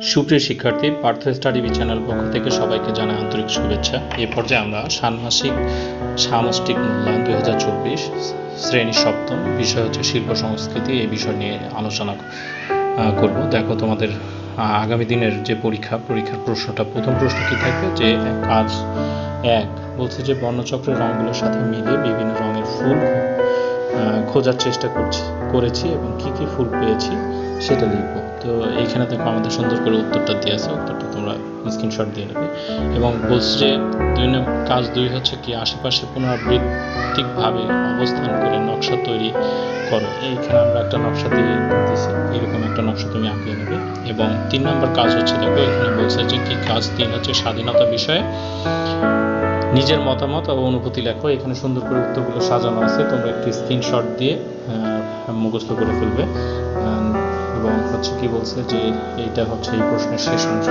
সুপ্রিয় শিক্ষার্থী, Partha study channel পক্ষ থেকে সবাইকে জানাই আন্তরিক শুভেচ্ছা। এ পর্যায়ে আমরা ষান্মাসিক সামষ্টিক মূল্যায়ন দুই হাজার চব্বিশ শ্রেণি সপ্তম বিষয় হচ্ছে শিল্প সংস্কৃতি। এই বিষয় নিয়ে আলোচনা করব। দেখো তোমাদের আগামী দিনের যে পরীক্ষা, পরীক্ষার প্রশ্নটা, প্রথম প্রশ্ন কি থাকবে? যে কাজ এক, বলছে যে বর্ণচক্রের রঙগুলোর সাথে মিলিয়ে বিভিন্ন রঙের ফুল খোঁজার চেষ্টা করছি, করেছি এবং কি কি ফুল পেয়েছি সেটা লিখব তো এইখানে দেখো আমাদের সুন্দর করে উত্তরটা দিয়ে আছে, উত্তরটা তোমরা স্ক্রিনশট দিয়ে নেবে। এবং বলছে যে দুই কাজ দুই হচ্ছে কি, আশেপাশে পুনরাবৃত্তিকভাবে অবস্থান করে নকশা তৈরি করো। এইখানে আমরা একটা নকশা দিয়ে দিয়েছি, এরকম একটা নকশা তুমি আঁকিয়ে নেবে। এবং তিন নম্বর কাজ হচ্ছে, দেখো এখানে বলছে যে কি, কাজ তিন হচ্ছে স্বাধীনতা বিষয়ে নিজের মতামত ও অনুভূতি লেখো। এখানে সুন্দর করে উত্তরগুলো সাজানো আছে, তোমরা একটি স্ক্রিনশট দিয়ে মুখস্থ করে ফেলবে। এবং হচ্ছে কি বলছে যে এইটা হচ্ছে এই প্রশ্নের শেষ অংশ।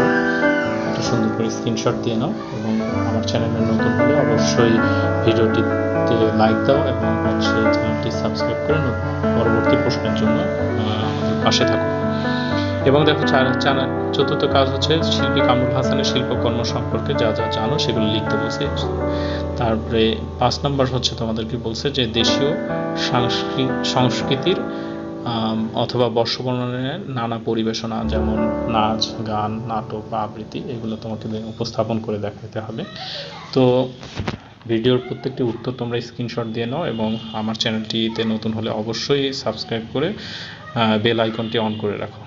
একটা সুন্দর করে স্ক্রিনশট দিয়ে নাও এবং আমার চ্যানেলে নতুন হলে অবশ্যই ভিডিওটিতে লাইক দাও এবং হচ্ছে চ্যানেলটি সাবস্ক্রাইব করে পরবর্তী প্রশ্নের জন্য পাশে থাকো। এবং দেখো চার- চতুর্থ কাজ হচ্ছে শিল্পী কামরুল হাসানের শিল্পকর্ম সম্পর্কে যা যা জানো সেগুলো লিখতে বলছে। তারপরে পাঁচ নম্বর হচ্ছে তোমাদেরকে বলছে যে দেশীয় সংস্কৃতির অথবা বর্ষবরণের নানা পরিবেশনা, যেমন নাচ, গান, নাটক বা আবৃত্তি, এগুলো তোমাকে উপস্থাপন করে দেখাতে হবে। তো ভিডিওর প্রত্যেকটি উত্তর তোমরা স্ক্রিনশট দিয়ে নাও এবং আমার চ্যানেলটিতে নতুন হলে অবশ্যই সাবস্ক্রাইব করে বেল আইকনটি অন করে রাখো।